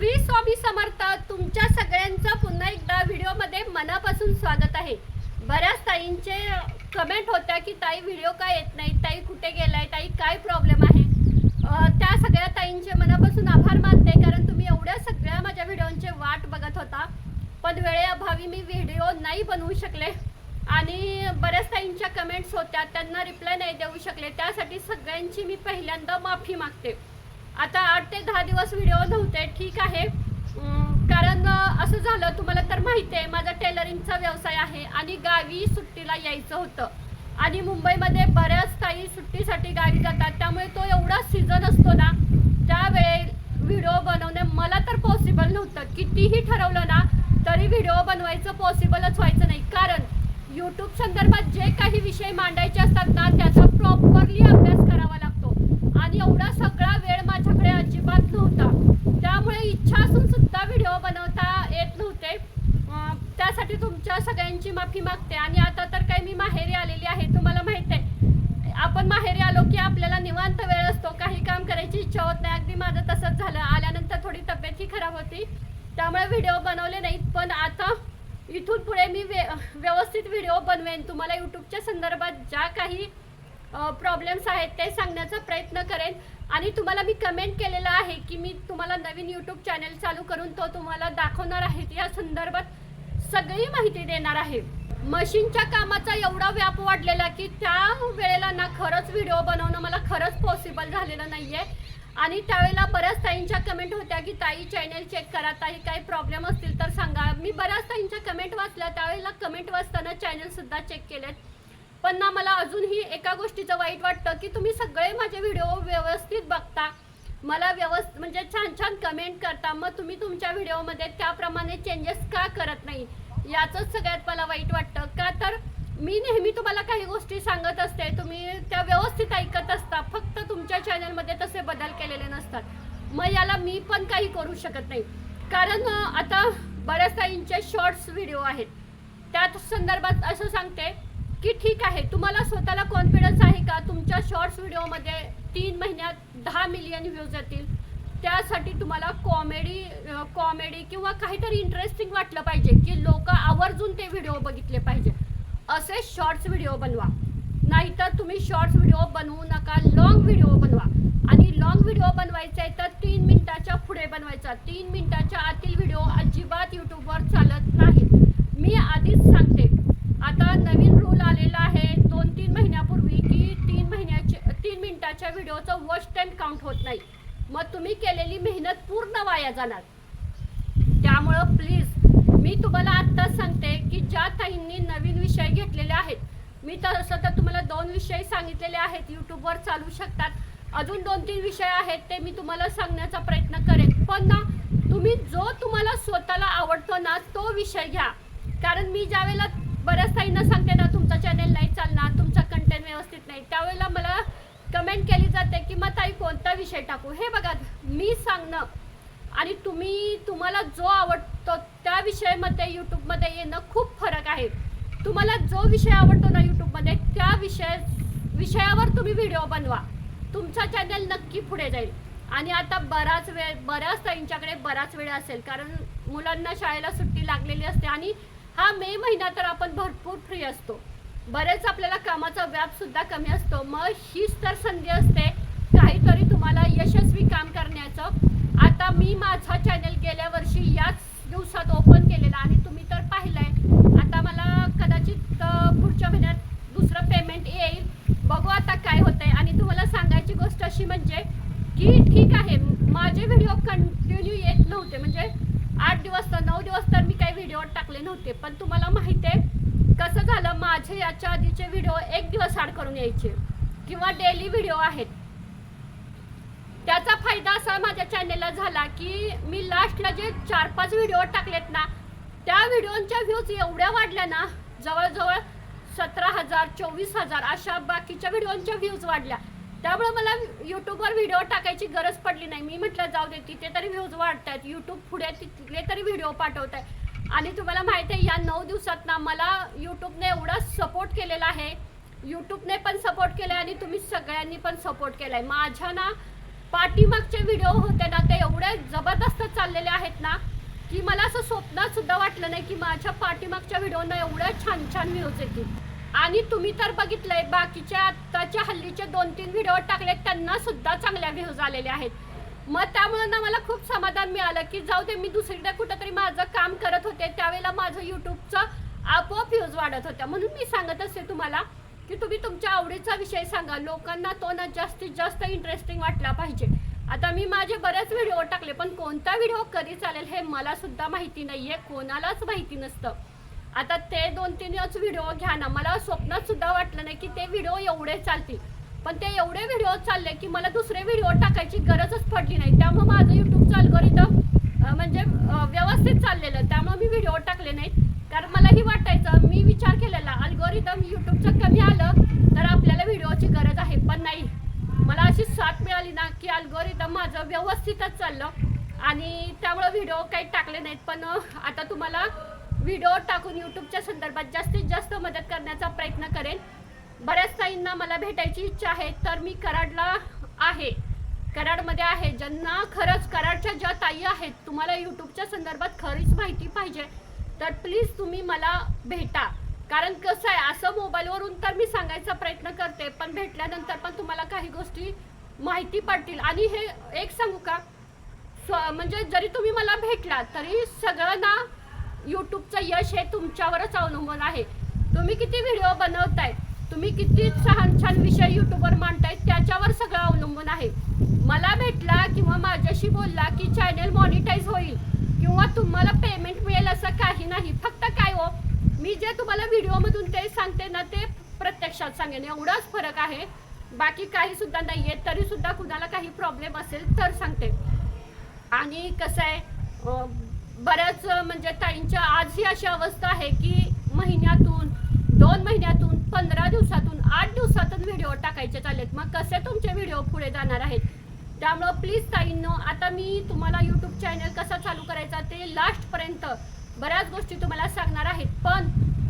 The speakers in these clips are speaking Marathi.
श्री स्वामी समर्थ तुमच्या सगळ्यांचं पुन्हा एकदा व्हिडिओमध्ये मनापासून स्वागत आहे. बऱ्याच ताईंचे कमेंट होत्या की ताई व्हिडिओ का येत नाही ताई कुठे गेलाय? ताई काय प्रॉब्लेम आहे? त्या सगळ्या ताईंचे मनापासून आभार मानते कारण तुम्ही एवढ्या सगळ्या माझ्या व्हिडिओंचे वाट बघत होता. पण वेळेअभावी मी व्हिडिओ नाही बनवू शकले. आणि बऱ्याच ताईंच्या कमेंट्स होत्या त्यांना रिप्लाय नाही देऊ शकले. त्यासाठी सगळ्यांची मी पहिल्यांदा माफी मागते. आता आठ ते दहा दिवस व्हिडिओ नव्हते ठीक आहे. कारण असं झालं तुम्हाला तर माहिती आहे माझा टेलरिंगचा व्यवसाय आहे आणि गावी सुट्टीला यायचं होतं. आणि मुंबईमध्ये बऱ्याच ताई सुट्टीसाठी गावी जातात त्यामुळे तो एवढा सीझन असतो ना त्यावेळे व्हिडिओ बनवणे मला तर पॉसिबल नव्हतं. कितीही ठरवलं ना तरी व्हिडिओ बनवायचं पॉसिबलच व्हायचं नाही. कारण यूट्यूब संदर्भात जे काही विषय मांडायचे असतात ना त्याचा प्रॉपरली अभ्यास करावा लागतो आणि एवढा सगळा वेळ माझ्याकडे अजिबात नव्हता त्यामुळे इच्छा असून सुद्धा व्हिडिओ बनवता येत नव्हते. त्यासाठी तुमच्या सगळ्यांची माफी मागते. आणि आता तर काही मी माहेरी आलेली आहे तुम्हाला माहीत आहे. आपण माहेरी आलो की आपल्याला निवांत वेळ असतो. काही काम करायची इच्छा होत नाही. अगदी माझं तसंच झालं. आल्यानंतर थोडी तब्येतही खराब होती. त्यामुळे व्हिडिओ बनवले नाहीत. पण आता इथून पुढे मी वे व्यवस्थित व्हिडिओ बनवेन. तुम्हाला यूट्यूबच्या संदर्भात ज्या काही प्रॉब्लेम्स आहेत ते सांगण्याचा प्रयत्न करेन. आणि तुम्हाला मी कमेंट केलेलं आहे की मी तुम्हाला नवीन यूट्यूब चॅनल चालू करून तो तुम्हाला दाखवणार आहे. या संदर्भात सगळी माहिती देणार आहे. मशीनच्या कामाचा एवढा व्याप वाढलेला की त्या वेळेला ना खरंच व्हिडिओ बनवणं मला खरंच पॉसिबल झालेलं नाही आहे आणि त्यावेळेला बऱ्याच ताईंच्या कमेंट होत्या की ताई चॅनल चेक करा. ताई काही प्रॉब्लेम असतील तर सांगा. मी बऱ्याच ताईंच्या कमेंट वाचल्या. त्यावेळेला कमेंट वाचताना चॅनलसुद्धा चेक केलेत. पण ना मला अजूनही एका गोष्टीचं वाईट वाटतं की तुम्ही सगळे माझे व्हिडिओ व्यवस्थित बघता. मला व्यवस्थित म्हणजे छान छान कमेंट करता. मग तुम्ही तुमच्या व्हिडिओमध्ये त्याप्रमाणे चेंजेस का करत नाही? याचंच सगळ्यात मला वाईट वाटतं. का तर मी नेहमी तुम्हाला काही गोष्टी सांगत असते. तुम्ही त्या व्यवस्थित ऐकत असता. फक्त तुमच्या चॅनलमध्ये तसे बदल केलेले नसतात. मग याला मी पण काही करू शकत नाही. कारण आता बऱ्याच ताईंचे शॉर्ट्स व्हिडिओ आहेत. त्या संदर्भात असं सांगते की ठीक आहे तुम्हाला स्वतःला कॉन्फिडन्स आहे का? तुमच्या शॉर्ट्स व्हिडिओमध्ये तीन महिन्यात दहा मिलियन व्ह्यूज येतील. त्यासाठी तुम्हाला कॉमेडी कॉमेडी किंवा काहीतरी इंटरेस्टिंग वाटलं पाहिजे की लोक आवर्जून ते व्हिडिओ बघितले पाहिजे. असे शॉर्ट्स व्हिडिओ बनवा. नाहीतर तुम्ही शॉर्ट्स व्हिडिओ बनवू नका लॉंग व्हिडिओ बनवा. आणि लॉंग व्हिडिओ बनवायचा आहे तर तीन मिनिटाच्या पुढे बनवायचा. तीन मिनिटाच्या आतील व्हिडिओ अजिबात यूट्यूबवर चालत नाही. मी आधीच सांगते तीन व्हिडिओचं वॉच टाईम काउंट होत नाही. मग तुम्ही केलेली मेहनत पूर्ण वाया जाणार. त्यामुळं प्लीज मी तुम्हाला आत्ताच सांगते की ज्या ताईंनी नवीन विषय घेतलेले आहेत मी तसं तर तुम्हाला दोन विषय सांगितलेले आहेत यूट्यूबवर चालू शकतात. अजून दोन तीन विषय आहेत ते मी तुम्हाला सांगण्याचा प्रयत्न करेन. पण ना तुम्ही जो तुम्हाला स्वतःला आवडतो ना तो विषय घ्या. कारण मी ज्या वेळेला बऱ्याच ताईंना सांगते ना तुमचा चॅनेल नाही चालणार तुमचा कंटेंट व्यवस्थित नाही त्यावेळेला मला कमेंट केली जाते की मग ताई कोणता विषय टाकू. हे बघा मी सांगणं आणि तुम्ही तुम्हाला जो आवडतो त्या विषयामध्ये यूट्यूबमध्ये येणं खूप फरक आहे. तुम्हाला जो विषय आवडतो ना यूट्यूबमध्ये त्या विषय विषयावर तुम्ही व्हिडिओ बनवा. तुमचा चॅनल नक्की पुढे जाईल. आणि आता बराच वेळ बऱ्याच ताईंच्याकडे बराच वेळ असेल कारण मुलांना शाळेला सुट्टी लागलेली असते आणि हा मे महिना तर आपण भरपूर फ्री असतो. बरेच आपल्याला कामाचा व्याप सुद्धा कमी असतो. मग हीच तर संधी असते तुम्हाला यशस्वी काम करण्याचं. आता मी माझा चॅनल गेल्या वर्षी याच दिवसात ओपन केलेला आणि तुम्ही तर पाहिलंय. आता मला कदाचित पुढच्या महिन्यात दुसरं पेमेंट येईल. बघू आता काय होतंय. आणि तुम्हाला सांगायची गोष्ट अशी म्हणजे की ठीक आहे माझे व्हिडिओ कंटिन्यू येत नव्हते. म्हणजे आठ दिवस तर नऊ दिवस तर मी काही व्हिडिओ टाकले नव्हते. पण तुम्हाला माहिती आहे कसं झालं माझे याच्या आधीचे व्हिडिओ एक दिवस आड करून यायचे. किंवा डेली व्हिडिओ आहेत. त्याचा फायदा असा माझ्या चॅनेलला झाला की मी लास्टला जे चार पाच व्हिडिओ टाकलेत ना त्या व्हिडिओच्या व्ह्यूज एवढ्या वाढल्या ना जवळजवळ सतरा हजार चोवीस हजार अशा बाकीच्या व्हिडिओच्या व्ह्यूज वाढल्या. त्यामुळे मला यूट्यूबवर व्हिडिओ टाकायची गरज पडली नाही. मी म्हटलं जाऊ दे तिथे तरी व्ह्यूज वाढत आहेत यूट्यूब पुढे तिथले तरी व्हिडिओ पाठवत आहे आणि तुम्हाला माहिती आहे या नऊ दिवसात ना मला यूट्यूबने एवढा सपोर्ट केलेला आहे. यूट्यूबने पण सपोर्ट केला आहे आणि तुम्ही सगळ्यांनी पण सपोर्ट केला आहे माझ्या ना पाठीमागचे व्हिडिओ होते ना ते एवढे जबरदस्त चाललेले आहेत ना की मला असं स्वप्नात सुद्धा वाटलं नाही की माझ्या पाठीमागच्या व्हिडिओना एवढ्या छान छान व्ह्यूज येतील. आणि तुम्ही तर बघितलंय बाकीच्या आत्ताच्या हल्लीचे दोन तीन व्हिडिओ टाकले त्यांना सुद्धा चांगल्या व्ह्यूज आलेले आहेत. मग त्यामुळे ना मला खूप समाधान मिळालं की जाऊ दे मी दुसरीकडे कुठंतरी माझं काम करत होते त्यावेळेला माझं युट्यूबचं आपोआप व्ह्यूज वाढत होत्या. म्हणून मी सांगत असते तुम्हाला की तुम्ही तुमच्या आवडीचा विषय सांगा. लोकांना तो ना जास्तीत जास्त इंटरेस्टिंग वाटला पाहिजे. आता मी माझे बरेच व्हिडिओ टाकले पण कोणता व्हिडिओ कधी चालेल हे मला सुद्धा माहिती आहे कोणालाच माहिती नसतं. आता ते दोन तीनच व्हिडिओ घ्या ना. मला स्वप्नात सुद्धा वाटलं नाही की ते व्हिडिओ एवढे चालतील. पण ते एवढे व्हिडिओ चालले की मला दुसरे व्हिडिओ टाकायची गरजच पडली नाही. त्यामुळे माझं युट्यूबचं अल्गोरिदम म्हणजे व्यवस्थित चाललेलं. त्यामुळे मी व्हिडिओ टाकले नाहीत. कारण मलाही वाटायचं मी विचार केलेला अल्गोरिदम युट्यूबचं कमी आलं तर आपल्याला व्हिडिओची गरज आहे पण नाही. मला अशी साथ मिळाली ना की अल्गोरिदम माझं व्यवस्थितच चाललं आणि त्यामुळं व्हिडिओ काही टाकले नाहीत. पण आता तुम्हाला व्हिडिओ टाकून यूट्यूबच्या संदर्भात जास्तीत जास्त मदत करण्याचा प्रयत्न करेन. बऱ्याच ताईंना मला भेटायची इच्छा आहे तर मी कराडला आहे. कराडमध्ये आहे ज्यांना खरंच कराडच्या ज्या ताई आहेत तुम्हाला यूट्यूबच्या संदर्भात खरीच माहिती पाहिजे. तर प्लीज तुम्ही मला भेटा. कारण कसं आहे असं मोबाईलवरून तर मी सांगायचा प्रयत्न करते पण भेटल्यानंतर पण तुम्हाला काही गोष्टी माहिती पडतील. आणि हे एक सांगू का? म्हणजे जरी तुम्ही मला भेटला तरी सगळं ना यूट्यूबचं यश हे तुमच्यावरच अवलंबून आहे. तुम्ही किती व्हिडिओ बनवताय तुम्ही किती छान छान विषय यूट्यूबवर मांडताय त्याच्यावर सगळं अवलंबून आहे. मला भेटला किंवा माझ्याशी बोलला की चॅनल मॉनिटाईज होईल. किंवा तुम्हाला पेमेंट मिळेल असं काही नाही. फक्त काय हो मी जे तुम्हाला व्हिडिओमधून ते सांगते ना ते प्रत्यक्षात सांगेन. एवढाच फरक आहे. बाकी काही सुद्धा नाहीये तरी सुद्धा कुणाला काही प्रॉब्लेम असेल तर सांगते. आणि कसं आहे बऱ्याच म्हणजे ताईंच्या आजही अशी अवस्था आहे की महिन्यातून दोन महिन्यातून पंधरा दिवसातून आठ दिवसातून व्हिडिओ टाकायचे चालेत मग कसे तुमचे व्हिडिओ पुढे जाणार आहेत? त्यामुळं प्लीज ताईंनो आता मी तुम्हाला यूट्यूब चॅनल कसा चालू करायचा ते लास्टपर्यंत बऱ्याच गोष्टी तुम्हाला सांगणार आहेत पण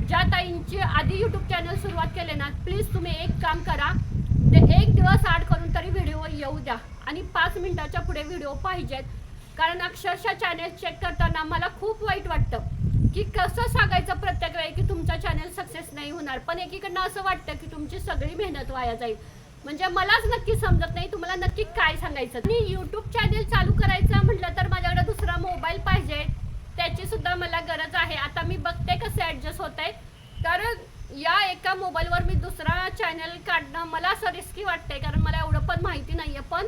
ज्या ताईंची आधी यूट्यूब चॅनल सुरुवात केले ना प्लीज तुम्ही एक काम करा. ते एक दिवस आड करून तरी व्हिडिओ येऊ द्या. आणि पाच मिनटाच्या पुढे व्हिडिओ पाहिजेत. कारण अक्षरशः चॅनल चेक करताना मला खूप वाईट वाटतं. की कसं सांगायचं प्रत्येक वेळी की तुमचा चॅनल सक्सेस नाही होणार. पण एकीकडनं असं वाटतं की तुमची सगळी मेहनत वाया जाईल. म्हणजे मलाच नक्की समजत नाही तुम्हाला नक्की काय सांगायचं? मी यूट्यूब चॅनल चालू करायचं म्हटलं तर माझ्याकडे दुसरा मोबाईल पाहिजे. त्याची सुद्धा मला गरज आहे. आता मी बघते कसं ऍडजस्ट होत आहे तर या एका मोबाईलवर मी दुसरा चॅनल काढणं मला असं रिस्की वाटतंय कारण मला एवढं पण माहिती नाही आहे पण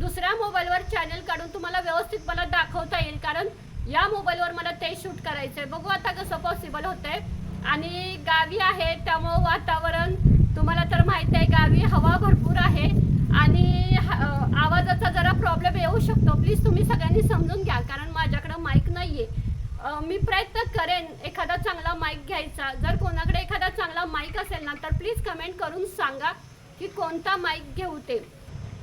दुसऱ्या मोबाईलवर चॅनल काढून तुम्हाला व्यवस्थित मला दाखवता येईल कारण या मोबाईलवर मला ते शूट करायचं आहे बघू आता कसं पॉसिबल होतंय. आणि गावी आहे त्यामुळं वातावरण तुम्हाला तर माहीत आहे गावी हवा भरपूर आहे आणि ह- आवाजाचा जरा प्रॉब्लेम येऊ शकतो. प्लीज तुम्ही सगळ्यांनी समजून घ्या कारण माझ्याकडं माईक नाही आहे मी प्रयत्न करेन एखादा चांगला माईक घ्यायचा. जर कोणाकडे एखादा चांगला माईक असेल ना तर प्लीज कमेंट करून सांगा की कोणता माईक घेऊ ते.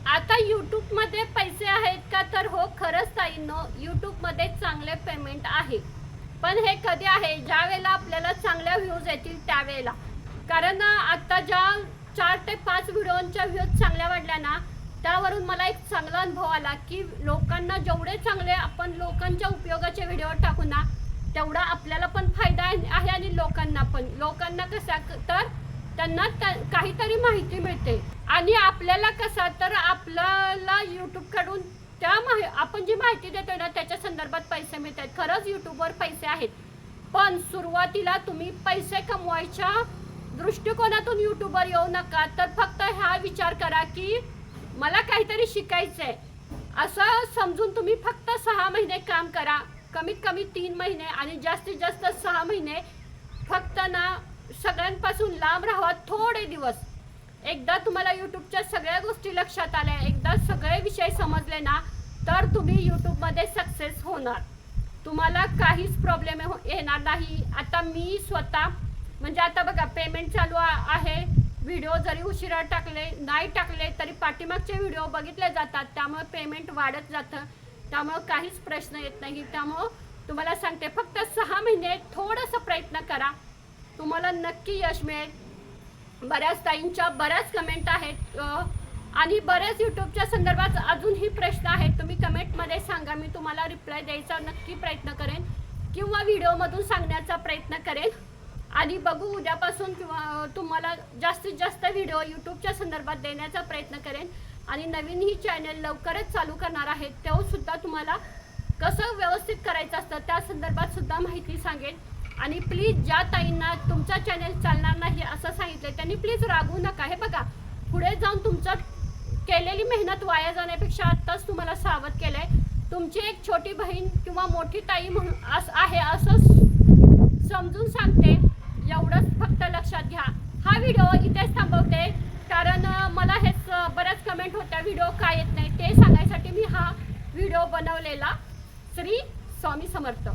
आता यूट्यूबमध्ये पैसे आहेत का? तर हो खरंच ताईंनो यूट्यूबमध्ये चांगले पेमेंट आहे. पण हे कधी आहे? ज्या वेळेला आपल्याला चांगल्या व्ह्यूज येतील त्यावेळेला. कारण आता ज्या चार ते पाच व्हिडिओच्या व्ह्यूज चांगल्या वाढल्या ना त्यावरून मला एक चांगला अनुभव आला की लोकांना जेवढे चांगले आपण लोकांच्या उपयोगाचे व्हिडिओ टाकू ना तेवढा आपल्याला पण फायदा आहे आणि लोकांना पण. लोकांना कसा तर त्यांना काहीतरी माहिती मिळते. आणि आपल्याला कसा तर आपल्याला यूट्यूबकडून त्या माहि आपण जी माहिती देतोय ना त्याच्या संदर्भात पैसे मिळतात. खरंच यूट्यूबवर पैसे आहेत. पण सुरुवातीला तुम्ही पैसे कमवायच्या दृष्टिकोनातून युट्यूबवर येऊ नका तर फक्त हा विचार करा की मला काहीतरी शिकायचंय. असं समजून तुम्ही फक्त सहा महिने काम करा कमीत कमी तीन महिने आणि जास्तीत जास्त सहा महिने फक्त ना सगळ्यांपासून लांब राहावा थोडे दिवस. एकदा तुम्हाला यूट्यूबच्या सगळ्या गोष्टी लक्षात आल्या एकदा सगळे विषय समजले ना तर तुम्ही यूट्यूबमध्ये सक्सेस होणार. तुम्हाला काहीच प्रॉब्लेम येणार नाही. आता मी स्वतः म्हणजे आता बघा पेमेंट चालू आ- आहे. व्हिडिओ जरी उशिरा टाकले नाही टाकले तरी पाठीमागचे व्हिडिओ बघितले जातात. त्यामुळे पेमेंट वाढत जातं. त्यामुळं काहीच प्रश्न येत नाही. त्यामुळं तुम्हाला सांगते फक्त सहा महिने थोडंसं प्रयत्न करा. तुम्हाला नक्की यश मिळेल. बऱ्याच ताईंच्या बऱ्याच कमेंट आहेत. आणि बऱ्याच यूट्यूबच्या संदर्भात अजूनही प्रश्न आहेत. तुम्ही कमेंटमध्ये सांगा. मी तुम्हाला रिप्लाय द्यायचा नक्की प्रयत्न करेन. किंवा व्हिडिओमधून सांगण्याचा प्रयत्न करेन. आणि बघू उद्यापासून किंवा तुम्हाला जास्तीत जास्त व्हिडिओ यूट्यूबच्या संदर्भात देण्याचा प्रयत्न करेन. आणि नवीन ही चॅनल लवकरच चालू करणार आहे तो सुद्धा तुम्हाला कसं व्यवस्थित करायचं असतं त्या संदर्भात सुद्धा माहिती सांगेन. आणि प्लीज ज्या ताईंना तुमचा चॅनल चालणार नाही असं सांगितलं त्यांनी प्लीज रागवू नका. हे बघा पुढे जाऊन तुमचं केलेली मेहनत वाया जाण्यापेक्षा आत्ताच तुम्हाला सावध केलं आहे तुमची एक छोटी बहीण किंवा मोठी ताई म्हणून असं आहे असं समजून सांगते. एवढंच फक्त लक्षात घ्या. हा व्हिडिओ इथेच थांबवते. कारण मला हेच बऱ्याच कमेंट होत्या व्हिडिओ काय येत नाही? ते सांगायसाठी मी हा व्हिडिओ बनवलेला श्री स्वामी समर्थ.